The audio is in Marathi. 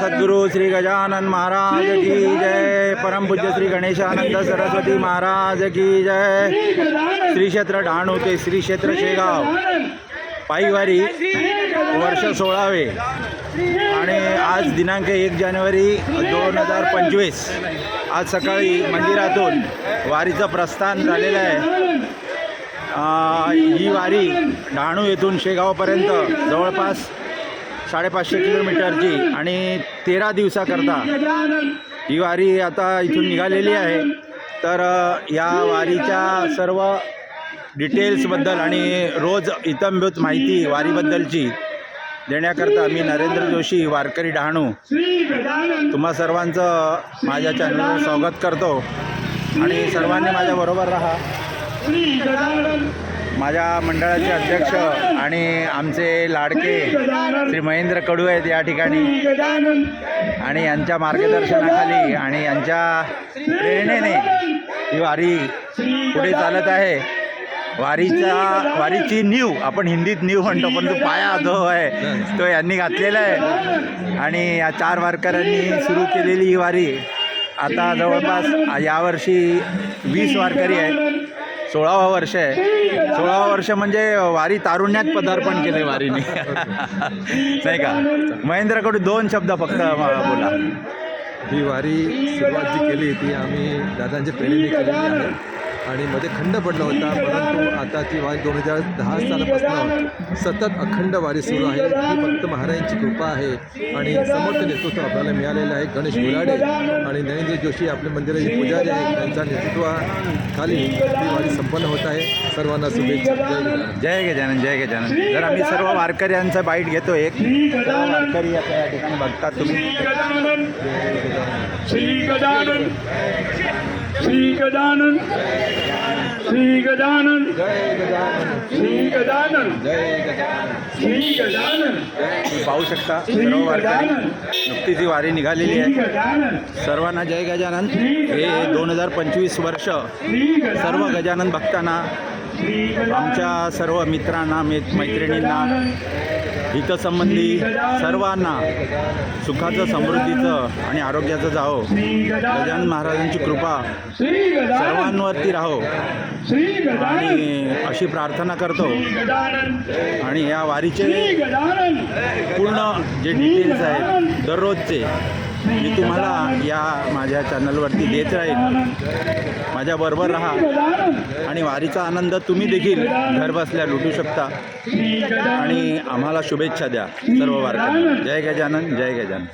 सद्गुरु श्री गजानन महाराज की जय। परमपूज्य श्री गणेशानंद सरस्वती महाराज की जय। श्री क्षेत्र डहाणू ते श्री क्षेत्र शेगाव। पायीवारी वर्ष सोळावे आणि आज दिनांक एक जानेवारी दोन हजार पंचवीस. आज सकाळी मंदिरातून वारीचं प्रस्थान झालेलं आहे. ही वारी डहाणू येथून शेगावपर्यंत जवळपास साडेपाचशे किलोमीटरची आणि तेरा दिवसाकरता ही वारी आता इथून निघालेली आहे. तर या वारीच्या सर्व डिटेल्सबद्दल आणि रोज इतंभूत माहिती वारीबद्दलची देण्याकरता मी नरेंद्र जोशी वारकरी डहाणू तुम्हा सर्वांचं माझ्या चॅनलवर स्वागत करतो. आणि सर्वांनी माझ्याबरोबर राहा. माझ्या मंडळाचे अध्यक्ष आणि आमचे लाडके श्री महेंद्र कडू आहेत या ठिकाणी. आणि यांच्या मार्गदर्शनाखाली आणि यांच्या प्रेरणेने ही वारी पुढे चालत आहे. वारीचा वारीची न्यू आपण हिंदीत न्यू म्हणतो पण तो पाया जो आहे तो यांनी घातलेला आहे. आणि या चार वारकऱ्यांनी सुरू केलेली ही वारी आता जवळपास यावर्षी वीस वारकरी आहेत. सोळावं वर्ष आहे. सोळावं वर्ष म्हणजे वारी तारुण्यात पदार्पण केले वारीने. नाही का? महेंद्रकडून दोन शब्द फक्त बोला. ही वारी सुरुवात जी केली ती आम्ही दादांच्या प्रेरणेने केलेली आहे. आणि मध्ये खंड पडला होता परंतु आता ती वारी दोन हजार दहा सालापासून सतत अखंड वारी सुरू आहे. ही फक्त महाराजांची कृपा आहे आणि समर्थ नेतृत्व आपल्याला मिळालेलं आहे. गणेश गुराडे आणि नरेंद्र जोशी आपले मंदिराचे पुजारी आहेत. त्यांच्या नेतृत्वाखाली ही वारी संपन्न होत आहे. सर्वांना शुभेच्छा. जय गजानन जय गजानन. तर आम्ही सर्व वारकऱ्यांचा बाईट घेतो एक वारकरी आता या ठिकाणी बघतात तुम्ही. श्री गजानन. श्री गजानन श्री गजानन श्री गजानन श्री गजानन तुम्ही पाहू शकता सर्व वारकरी नुकतीच ही वारी निघालेली आहे. सर्वांना जय गजानन. हे दोन हजार पंचवीस वर्ष सर्व गजानन भक्तांना आमच्या सर्व मित्रांना मै मैत्रिणींना हितसंबंधी सर्वांना सुखाचं समृद्धीचं आणि आरोग्याचं जावो. श्री गजानन महाराजांची कृपा सर्वांवरती राहो. आणि अशी प्रार्थना करतो. आणि या वारीचे पूर्ण जे डिटेल्स आहेत दररोजचे मी तुम्हाला या माझ्या चॅनलवरती देत राहील माझ्याबरोबर राहा. आणि वारीचा आनंद तुम्ही देखील घरबसल्या लुटू शकता. आणि आम्हाला शुभेच्छा द्या. सर्व वारकऱ्यांना जय गजानन जय गजानन.